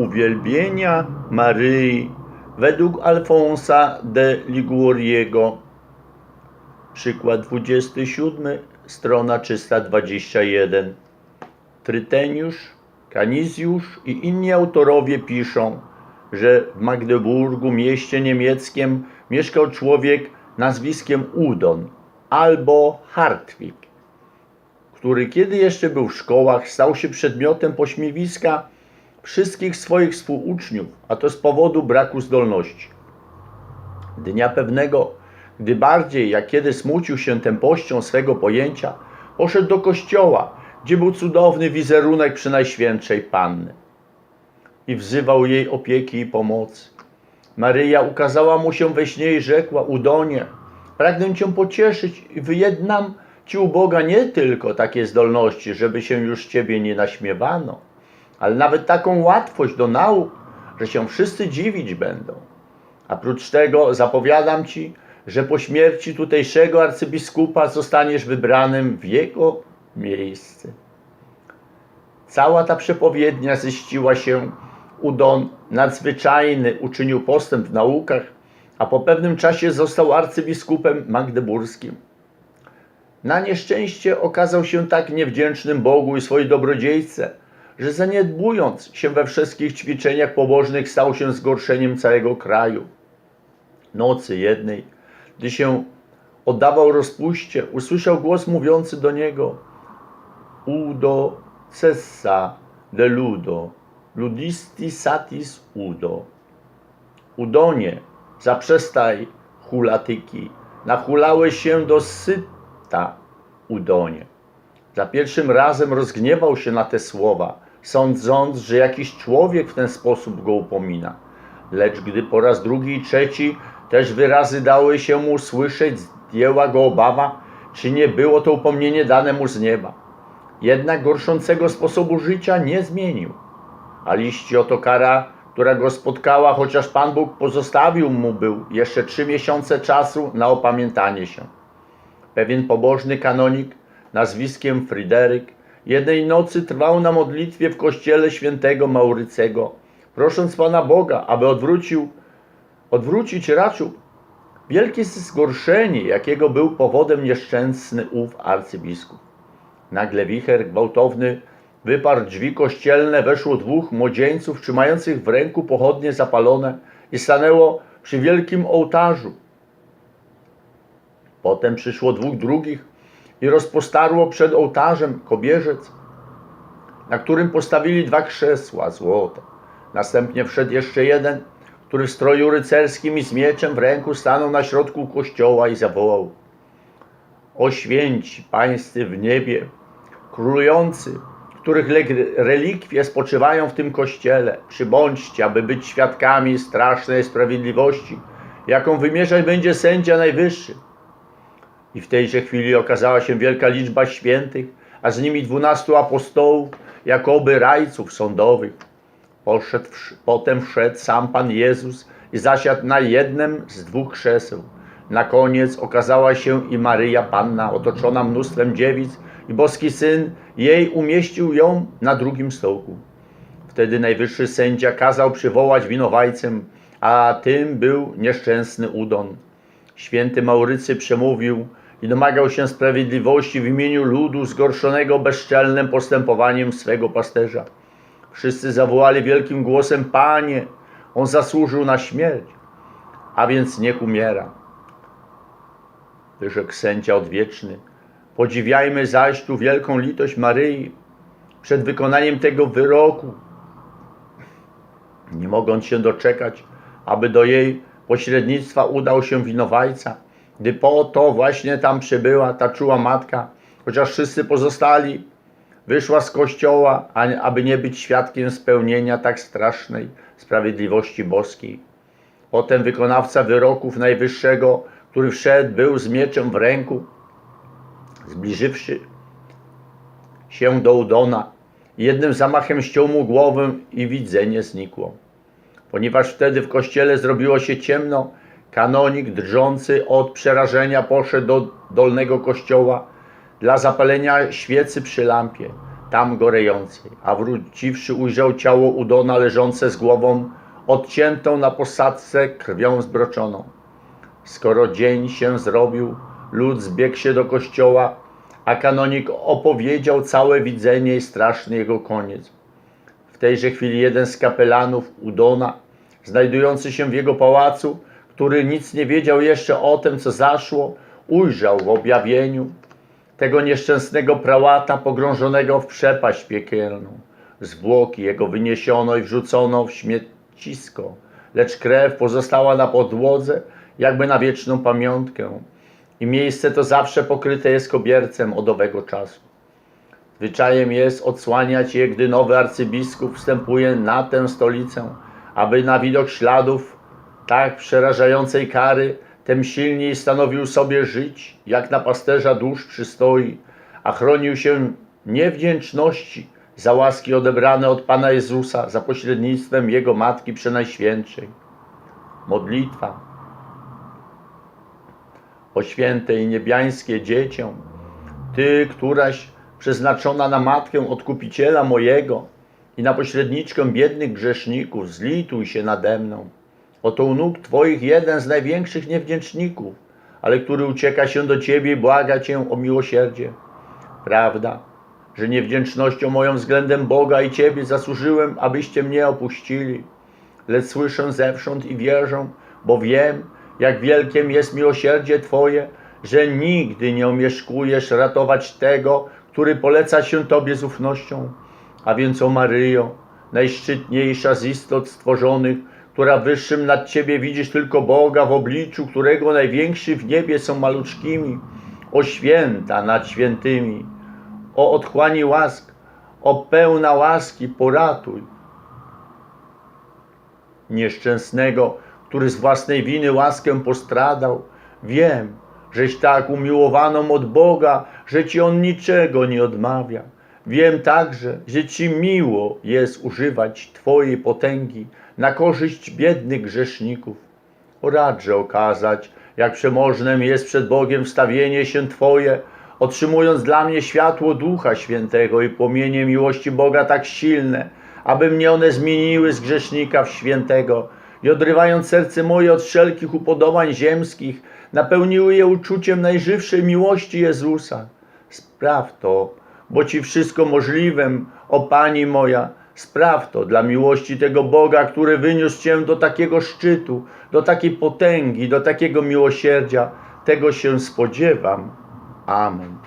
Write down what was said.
uwielbienia Maryi według Alfonsa de Liguriego. Przykład 27, strona 321. Tryteniusz, Kanizjusz i inni autorowie piszą, że w Magdeburgu, mieście niemieckim, mieszkał człowiek nazwiskiem Udon albo Hartwig, który kiedy jeszcze był w szkołach, stał się przedmiotem pośmiewiska wszystkich swoich współuczniów, a to z powodu braku zdolności. Dnia pewnego, gdy bardziej jak kiedy smucił się tempością swego pojęcia, poszedł do kościoła, gdzie był cudowny wizerunek Przynajświętszej Panny i wzywał jej opieki i pomocy. Maryja ukazała mu się we śnie i rzekła, Udonie, pragnę Cię pocieszyć i wyjednam Ci u Boga nie tylko takie zdolności, żeby się już Ciebie nie naśmiewano, ale nawet taką łatwość do nauk, że się wszyscy dziwić będą. A prócz tego zapowiadam Ci, że po śmierci tutejszego arcybiskupa zostaniesz wybranym w jego miejsce. Cała ta przepowiednia ziściła się Udon nadzwyczajny, uczynił postęp w naukach, a po pewnym czasie został arcybiskupem magdeburskim. Na nieszczęście okazał się tak niewdzięcznym Bogu i swojej dobrodziejce, że zaniedbując się we wszystkich ćwiczeniach pobożnych stał się zgorszeniem całego kraju. Nocy jednej, gdy się oddawał rozpuście, usłyszał głos mówiący do niego Udo cessa de ludo, ludisti satis udo. Udonie, zaprzestaj hulatyki, nachulałeś się do syta, Udonie. Za pierwszym razem rozgniewał się na te słowa, sądząc, że jakiś człowiek w ten sposób go upomina. Lecz gdy po raz drugi i trzeci też wyrazy dały się mu słyszeć, zdjęła go obawa, czy nie było to upomnienie dane mu z nieba. Jednak gorszącego sposobu życia nie zmienił. A liści oto kara, która go spotkała, chociaż Pan Bóg pozostawił mu był jeszcze trzy miesiące czasu na opamiętanie się. Pewien pobożny kanonik nazwiskiem Fryderyk jednej nocy trwał na modlitwie w kościele świętego Maurycego, prosząc Pana Boga, aby odwrócił, odwrócić raczył wielkie zgorszenie, jakiego był powodem nieszczęsny ów arcybiskup. Nagle wicher gwałtowny wyparł drzwi kościelne, weszło dwóch młodzieńców trzymających w ręku pochodnie zapalone i stanęło przy wielkim ołtarzu. Potem przyszło dwóch drugich i rozpostarło przed ołtarzem kobierzec, na którym postawili dwa krzesła złote. Następnie wszedł jeszcze jeden, który w stroju rycerskim i z mieczem w ręku stanął na środku kościoła i zawołał O święci pańscy w niebie, królujący, których relikwie spoczywają w tym kościele, przybądźcie, aby być świadkami strasznej sprawiedliwości, jaką wymierzać będzie sędzia najwyższy. I w tejże chwili okazała się wielka liczba świętych, a z nimi dwunastu apostołów, jakoby rajców sądowych. Poszedł, potem wszedł sam Pan Jezus i zasiadł na jednym z dwóch krzeseł. Na koniec okazała się i Maryja Panna, otoczona mnóstwem dziewic, i boski Syn jej umieścił ją na drugim stołku. Wtedy najwyższy sędzia kazał przywołać winowajcę, a tym był nieszczęsny Udon. Święty Maurycy przemówił i domagał się sprawiedliwości w imieniu ludu zgorszonego bezczelnym postępowaniem swego pasterza. Wszyscy zawołali wielkim głosem: Panie, on zasłużył na śmierć, a więc niech umiera. Wyrzekł sędzia odwieczny. Podziwiajmy zaś tu wielką litość Maryi przed wykonaniem tego wyroku, nie mogąc się doczekać, aby do jej pośrednictwa udał się winowajca, gdy po to właśnie tam przybyła ta czuła matka, chociaż wszyscy pozostali, wyszła z kościoła, aby nie być świadkiem spełnienia tak strasznej sprawiedliwości boskiej. Potem wykonawca wyroków Najwyższego, który wszedł, był z mieczem w ręku, zbliżywszy się do Udona, jednym zamachem ściął mu głowę i widzenie znikło. Ponieważ wtedy w kościele zrobiło się ciemno, kanonik drżący od przerażenia poszedł do dolnego kościoła dla zapalenia świecy przy lampie. tam gorejącej, a wróciwszy ujrzał ciało Udona leżące z głową odciętą na posadzce krwią zbroczoną. Skoro dzień się zrobił, lud zbiegł się do kościoła, a kanonik opowiedział całe widzenie i straszny jego koniec. W tejże chwili jeden z kapelanów Udona, znajdujący się w jego pałacu, który nic nie wiedział jeszcze o tym, co zaszło, ujrzał w objawieniu tego nieszczęsnego prałata pogrążonego w przepaść piekielną. Zwłoki jego wyniesiono i wrzucono w śmiecisko, lecz krew pozostała na podłodze, jakby na wieczną pamiątkę. I miejsce to zawsze pokryte jest kobiercem od owego czasu. Zwyczajem jest odsłaniać je, gdy nowy arcybiskup wstępuje na tę stolicę, aby na widok śladów tak przerażającej kary, tym silniej stanowił sobie żyć, jak na pasterza dusz przystoi, a chronił się niewdzięczności za łaski odebrane od Pana Jezusa za pośrednictwem Jego Matki Przenajświętszej. Modlitwa o święte i niebiańskie dziecię, Ty, któraś przeznaczona na matkę odkupiciela mojego i na pośredniczkę biednych grzeszników, zlituj się nade mną. Oto u nóg Twoich jeden z największych niewdzięczników, ale który ucieka się do Ciebie i błaga Cię o miłosierdzie. Prawda, że niewdzięcznością moją względem Boga i Ciebie zasłużyłem, abyście mnie opuścili. Lecz słyszę zewsząd i wierzę, bo wiem, jak wielkiem jest miłosierdzie Twoje, że nigdy nie omieszkujesz ratować tego, który poleca się Tobie z ufnością. A więc, o Maryjo, najszczytniejsza z istot stworzonych, która wyższym nad Ciebie widzisz tylko Boga, w obliczu którego największy w niebie są maluczkimi, o święta nad świętymi, o otchłani łask, o pełna łaski poratuj nieszczęsnego, który z własnej winy łaskę postradał. Wiem, żeś tak umiłowaną od Boga, że Ci On niczego nie odmawia. Wiem także, że Ci miło jest używać Twojej potęgi na korzyść biednych grzeszników. Radże okazać, jak przemożnym jest przed Bogiem wstawienie się Twoje, otrzymując dla mnie światło Ducha Świętego i płomienie miłości Boga tak silne, aby mnie one zmieniły z grzesznika w świętego i odrywając serce moje od wszelkich upodobań ziemskich, napełniły je uczuciem najżywszej miłości Jezusa. Spraw to, bo Ci wszystko możliwem, o Pani moja, spraw to dla miłości tego Boga, który wyniósł Cię do takiego szczytu, do takiej potęgi, do takiego miłosierdzia. Tego się spodziewam. Amen.